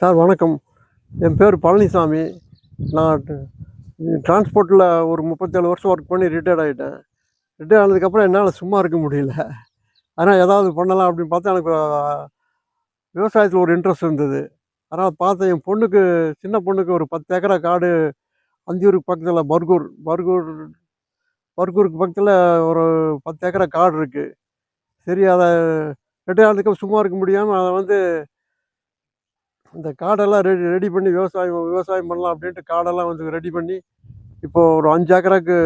Sir வணக்கம். என் பேர் பழனிசாமி. நான் டிரான்ஸ்போர்ட்டில் ஒரு முப்பத்தேழு வருஷம் ஒர்க் பண்ணி ரிட்டையர்ட் ஆகிட்டேன் ரிட்டையர் ஆனதுக்கப்புறம் என்னால் சும்மா இருக்க முடியல. ஆனால் ஏதாவது பண்ணலாம் அப்படின்னு பார்த்தா எனக்கு விவசாயத்தில் ஒரு இன்ட்ரெஸ்ட் இருந்தது. அதனால் பார்த்தேன் என் பொண்ணுக்கு சின்ன பொண்ணுக்கு ஒரு பத்து ஏக்கரா காடு அந்தியூருக்கு பக்கத்தில் பர்கூர் பர்கூர் பர்கூருக்கு பக்கத்தில் ஒரு பத்து ஏக்கரா காடு இருக்குது சரி அதை ரிட்டையர் ஆனதுக்கப்புறம் சும்மா இருக்க முடியாமல் அதை வந்து இந்த காடெல்லாம் ரெடி ரெடி பண்ணி விவசாயம் விவசாயம் பண்ணலாம் அப்படின்ட்டு காடெல்லாம் வந்து ரெடி பண்ணி இப்போது ஒரு அஞ்சு ஏக்கராக்கு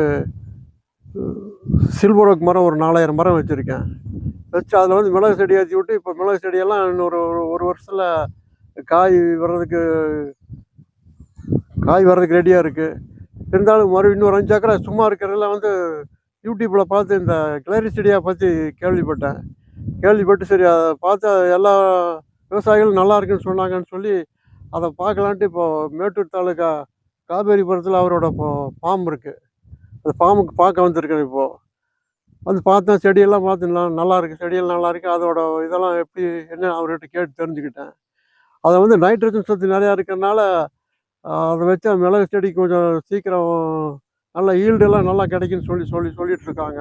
சில்வர் ஒர்க் மரம் ஒரு நாலாயிரம் மரம் வச்சுருக்கேன். வச்சு அதில் வந்து மிளகு செடி ஏற்றி விட்டு இப்போ மிளகு செடியெல்லாம் இன்னொரு ஒரு ஒரு வருஷத்தில் காய் வர்றதுக்கு காய் வர்றதுக்கு ரெடியாக இருக்குது இருந்தாலும் மறு இன்னொரு அஞ்சு ஏக்கரை சும்மா இருக்கிறதுல வந்து யூடியூப்பில் பார்த்து இந்த கிளரி செடியை பற்றி கேள்விப்பட்டேன். கேள்விப்பட்டு சரி அதை பார்த்து எல்லா விவசாயிகள் நல்லா இருக்குன்னு சொன்னாங்கன்னு சொல்லி அதை பார்க்கலான்ட்டு இப்போது மேட்டூர் தாலுக்கா காவேரிபுரத்தில் அவரோட இப்போ ஃபார்ம் இருக்குது அந்த ஃபார்முக்கு பார்க்க வந்திருக்கேன் இப்போது வந்து பார்த்தேன் செடியெல்லாம் பார்த்து நல்லா இருக்குது செடியெல்லாம் நல்லா இருக்குது அதோட இதெல்லாம் எப்படி என்ன அவர்கிட்ட கேட்டு தெரிஞ்சுக்கிட்டேன். அதை வந்து நைட்ரஜன் சத்து நிறையா இருக்கிறனால அதை வச்சா மிளகு செடி கொஞ்சம் சீக்கிரம் நல்ல ஈல்டெல்லாம் நல்லா கிடைக்குன்னு சொல்லி சொல்லி சொல்லிகிட்ருக்காங்க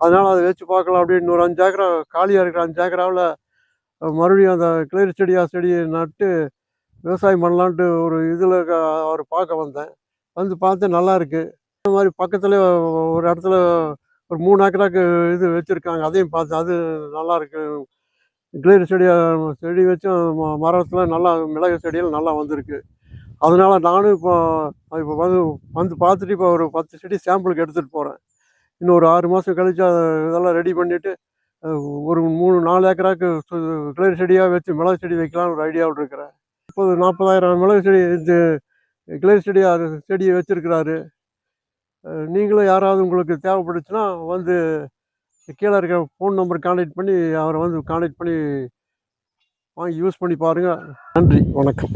அதனால் அதை வச்சு பார்க்கலாம் அப்படின்னு ஒரு அஞ்சு ஏக்கரா காலியாக இருக்கிற அஞ்சு ஏக்கராவில் மறுபடியும் அந்த கிளரி செடியாக செடியை நட்டு விவசாயம் பண்ணலான்ட்டு ஒரு இதில் அவர் பார்க்க வந்தேன். வந்து பார்த்து நல்லா இருக்கு. இந்த மாதிரி பக்கத்தில் ஒரு இடத்துல ஒரு மூணு ஏக்கராக்கு இது வச்சுருக்காங்க. அதையும் பார்த்தேன் அது நல்லா இருக்கு. கிளரி செடியாக செடி வச்சும் மரத்தில் நல்லா மிளகு செடியெல்லாம் நல்லா வந்திருக்கு. அதனால நானும் இப்போ இப்போ வந்து வந்து பார்த்துட்டு இப்போ ஒரு பத்து செடி சாம்பிளுக்கு எடுத்துகிட்டு போகிறேன் இன்னும் ஒரு ஆறு மாதம் கழிச்சு அதை இதெல்லாம் ரெடி பண்ணிவிட்டு ஒரு மூணு நாலு ஏக்கராக்கு கிளறி செடியாக வச்சு மிளகு செடி வைக்கலாம்னு ஒரு ஐடியாவில் இருக்கிறேன் இப்போது நாற்பதாயிரம் மிளகு செடி இது கிளறி செடியாக செடியை வச்சுருக்கிறாரு. நீங்களும் யாராவது உங்களுக்கு தேவைப்பட்டுச்சுன்னா வந்து கீழே இருக்கிற ஃபோன் நம்பர் கான்டாக்ட் பண்ணி அவரை வந்து கான்டாக்ட் பண்ணி வாங்கி யூஸ் பண்ணி பாருங்கள் நன்றி வணக்கம்.